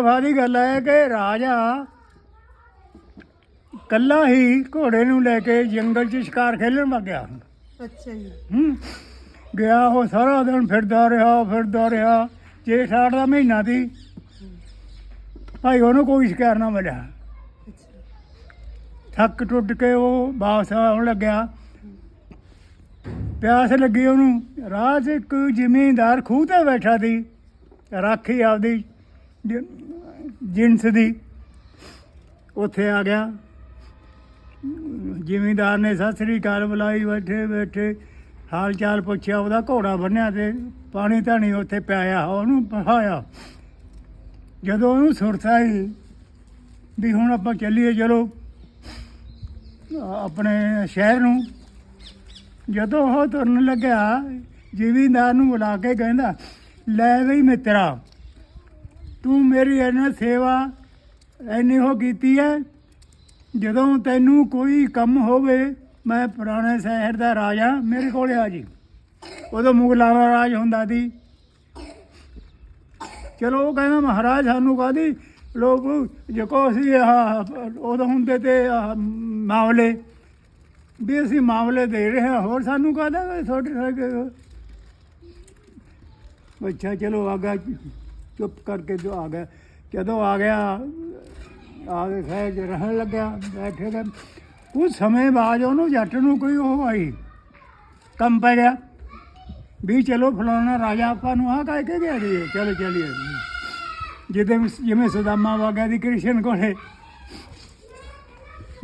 ਵਾਦੀ ਗੱਲ ਹੈ ਕਿ ਰਾਜਾ ਕੱਲਾ ਹੀ ਘੋੜੇ ਨੂੰ ਲੈ ਕੇ ਜੰਗਲ 'ਚ ਸ਼ਿਕਾਰ ਖੇਲਣ ਵਗ ਗਿਆ। ਅੱਛਾ ਜੀ। ਹੂੰ। ਗਿਆ ਉਹ ਸਾਰਾ ਦਿਨ ਫਿਰਦਾ ਰਿਹਾ ਫਿਰਦਾ ਰਿਹਾ ਜੇਠ ਆਠ ਦਾ ਮਹੀਨਾ ਸੀ ਭਾਈ ਉਹਨੂੰ ਕੋਈ ਸ਼ਿਕਾਰ ਨਾ ਮਿਲਿਆ। ਥੱਕ ਟੁੱਟ ਕੇ ਉਹ ਵਾਪਸ ਆਉਣ ਲੱਗਿਆ। ਪਿਆਸ ਲੱਗੀ ਉਹਨੂੰ। ਰਾਹ 'ਚ ਇੱਕ ਜ਼ਿਮੀਂਦਾਰ ਖੂਹ ਤੇ ਬੈਠਾ ਸੀ ਰਾਖੀ ਆਪਦੀ ਜ- ਜਿੰਸ ਦੀ ਉੱਥੇ ਆ ਗਿਆ। ਜ਼ਿਮੀਂਦਾਰ ਨੇ ਸਤਿ ਸ੍ਰੀ ਅਕਾਲ ਬੁਲਾਈ, ਬੈਠੇ ਬੈਠੇ। ਹਾਲ ਚਾਲ ਪੁੱਛਿਆ, ਉਹਦਾ ਘੋੜਾ ਬੰਨਿਆ ਤੇ ਪਾਣੀ ਧਾਣੀ ਉੱਥੇ ਪਿਆਇਆ, ਉਹਨੂੰ ਪਹਾਇਆ ਜਦੋਂ ਉਹਨੂੰ ਸੁਰਤ ਆਈ ਵੀ ਹੁਣ ਆਪਾਂ ਚੱਲੀਏ, ਚਲੋ, ਆਪਣੇ ਸ਼ਹਿਰ ਨੂੰ। ਜਦੋਂ ਉਹ ਤੁਰਨ ਲੱਗਿਆ, ਜ਼ਿਮੀਂਦਾਰ ਨੂੰ ਬੁਲਾ ਕੇ ਕਹਿੰਦਾ, ਲੈ ਬਈ ਮਿੱਤਰਾ ਤੂੰ ਮੇਰੀ ਇਹਨਾਂ ਸੇਵਾ ਐਨੀ ਹੋ ਕੀਤੀ ਹੈ, ਜਦੋਂ ਤੈਨੂੰ ਕੋਈ ਕੰਮ ਹੋਵੇ, ਮੈਂ ਪੁਰਾਣੇ ਸ਼ਹਿਰ ਦਾ ਰਾਜਾ, ਮੇਰੇ ਕੋਲ ਆ ਜੀ। ਉਦੋਂ ਮੁਗਲਾਂ ਦਾ ਰਾਜ ਹੁੰਦਾ ਸੀ। ਚਲੋ ਉਹ ਕਹਿੰਦਾ, ਮਹਾਰਾਜ, ਸਾਨੂੰ ਕਾਦੀ ਲੋਕ ਜਕੋ ਅਸੀਂ ਆਹ, ਉਦੋਂ ਹੁੰਦੇ ਤੇ ਮਾਮਲੇ, ਵੀ ਅਸੀਂ ਮਾਮਲੇ ਦੇ ਰਹੇ ਹਾਂ, ਹੋਰ ਸਾਨੂੰ ਕਾਹਦਾ ਤੁਹਾਡੇ ਅੱਛਾ, ਚਲੋ, ਆਗਾ ਚੁੱਪ ਕਰਕੇ ਜੋ ਆ ਗਿਆ, ਜਦੋਂ ਆ ਗਿਆ, ਆ ਕੇ ਖੈਰ ਰਹਿਣ ਲੱਗਿਆ, ਬੈਠੇ ਗਏ ਕੁਝ ਸਮੇਂ ਬਾਅਦ ਉਹਨੂੰ ਜੱਟ ਨੂੰ ਕੋਈ ਉਹ ਆਈ, ਕੰਮ ਪੈ ਗਿਆ। ਵੀ ਚਲੋ ਫਲਾਣਾ ਰਾਜਾ ਆਪਾਂ ਨੂੰ ਆ ਕਹਿ ਕੇ ਗਿਆ ਜੀ ਚਲੋ ਚਲੀਏ। ਜਿੱਦੇ ਜਿਵੇਂ ਸਦਾਮਾ ਵਾਗਾ ਦੀ ਕ੍ਰਿਸ਼ਨ ਕੋਲੇ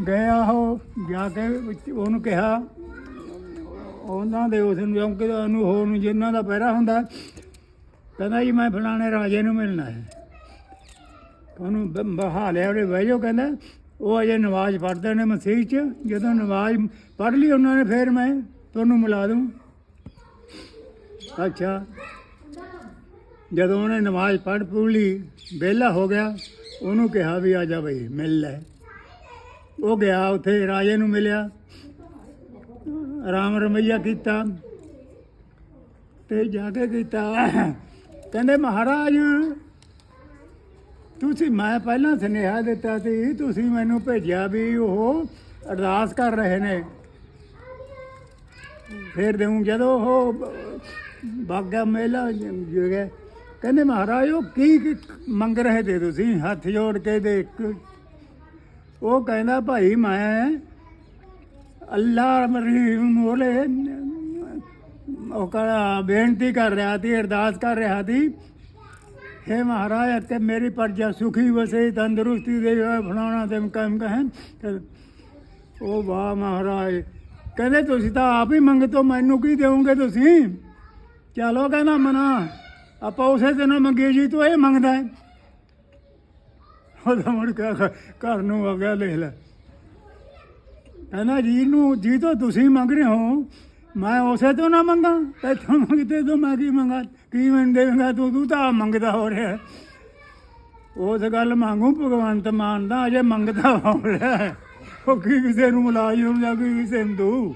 ਗਿਆ ਉਹ, ਜਾ ਕੇ ਉਹਨੂੰ ਕਿਹਾ, ਉਹਨਾਂ ਦੇ ਉਸ ਨੂੰ ਕਿਉਂਕਿ ਉਹਨੂੰ ਹੋਰ ਨੂੰ ਜਿਨ੍ਹਾਂ ਦਾ ਪਹਿਰਾ ਹੁੰਦਾ ਕਹਿੰਦਾ ਜੀ, ਮੈਂ ਫਲਾਣੇ ਰਾਜੇ ਨੂੰ ਮਿਲਣਾ ਹੈ। ਉਹਨੂੰ ਬ- ਬਹਾ ਲਿਆ, ਉਹਦੇ ਬਹਿ ਜਾਓ, ਕਹਿੰਦਾ, ਉਹ ਅਜੇ ਨਮਾਜ਼ ਪੜ੍ਹਦੇ ਨੇ ਮਸੀਹ 'ਚ। ਜਦੋਂ ਨਮਾਜ਼ ਪੜ੍ਹ ਲਈ ਉਹਨਾਂ ਨੇ, ਫਿਰ ਮੈਂ ਤੁਹਾਨੂੰ ਮਿਲਾ ਦੂੰ। ਅੱਛਾ। ਜਦੋਂ ਉਹਨੇ ਨਮਾਜ਼ ਪੜ੍ਹ ਪੂਰ ਲਈ, ਵਿਹਲਾ ਹੋ ਗਿਆ, ਉਹਨੂੰ ਕਿਹਾ ਵੀ ਆ ਜਾ ਬਈ, ਮਿਲ ਲੈ। ਉਹ ਗਿਆ, ਉੱਥੇ ਰਾਜੇ ਨੂੰ ਮਿਲਿਆ। ਰਾਮ ਰਮਈਆ ਕੀਤਾ। ਤੇ ਜਾ ਕੇ ਕੀਤਾ ਕਹਿੰਦੇ, ਮਹਾਰਾਜ, ਤੁਸੀਂ ਮੈਂ ਪਹਿਲਾਂ ਸੁਨੇਹਾ ਦਿੱਤਾ ਸੀ, ਤੁਸੀਂ ਮੈਨੂੰ ਭੇਜਿਆ ਵੀ ਉਹ ਅਰਦਾਸ ਕਰ ਰਹੇ ਨੇ। ਫਿਰ ਦੇਉਂ ਜਦੋਂ ਉਹ ਬਾਗਾ ਮੇਲਾ ਜੁਗੇ ਕਹਿੰਦੇ, ਮਹਾਰਾਜ, ਉਹ ਕੀ ਮੰਗ ਰਹੇ ਤੇ ਤੁਸੀਂ? ਹੱਥ ਜੋੜ ਕੇ ਦੇਖ। ਉਹ ਕਹਿੰਦਾ, ਭਾਈ, ਮੈਂ ਅੱਲਾ ਮਰੀ ਮੋਲੇ ਉਹ ਕਹਿੰਦਾ ਬੇਨਤੀ ਕਰ ਰਿਹਾ ਸੀ, ਅਰਦਾਸ ਕਰ ਰਿਹਾ ਸੀ। हे ਮਹਾਰਾਜ ਅਤੇ ਮੇਰੀ ਪ੍ਰਜਾ ਸੁਖੀ ਵਸੇ, ਤੰਦਰੁਸਤੀ ਦੇ ਫਲਾਣਾ ਤੇ ਕੰਮ ਕਹਿਣ ਉਹ ਵਾਹ ਮਹਾਰਾਜ, ਕਹਿੰਦੇ ਤੁਸੀਂ ਤਾਂ ਆਪ ਹੀ ਮੰਗਤੋ, ਮੈਨੂੰ ਕੀ ਦੇਵੋਗੇ ਤੁਸੀਂ? ਚਲੋ ਕਹਿੰਦਾ, ਮਨਾ, ਆਪਾਂ ਉਸੇ ਦਿਨ ਮੰਗੇ ਜੀ, ਤੂੰ ਇਹ ਮੰਗਦਾ ਹੈ। ਉਹਦਾ ਮੁੜ ਕੇ ਘਰ ਨੂੰ ਆ ਗਿਆ ਲਿਖ ਲੈ। ਕਹਿੰਦਾ, ਜੀ ਨੂੰ, ਜੀ ਤੋਂ ਤੁਸੀਂ ਮੰਗ ਰਹੇ ਹੋ ਮੈਂ ਉਸੇ ਤੋਂ ਨਾ ਮੰਗਾ, ਇੱਥੋਂ ਮੰਗਦੇ ਤੋਂ ਮੈਂ ਕੀ ਮੰਗਾ, ਕੀ ਮੈਨੂੰ ਦੇਵੇਂਗਾ ਤੂੰ ਤੂੰ ਤਾਂ ਮੰਗਦਾ ਹੋ ਰਿਹਾ। ਉਸ ਗੱਲ ਮੰਗੂ ਭਗਵੰਤ ਮਾਨ ਦਾ, ਅਜੇ ਮੰਗਦਾ ਹੋ ਰਿਹਾ। ਉਹ ਕੀ ਕਿਸੇ ਨੂੰ ਮੁਲਾਜ਼ਮ ਜਾਂ ਕੋਈ ਕਿਸੇ ਨੂੰ ਦਊ?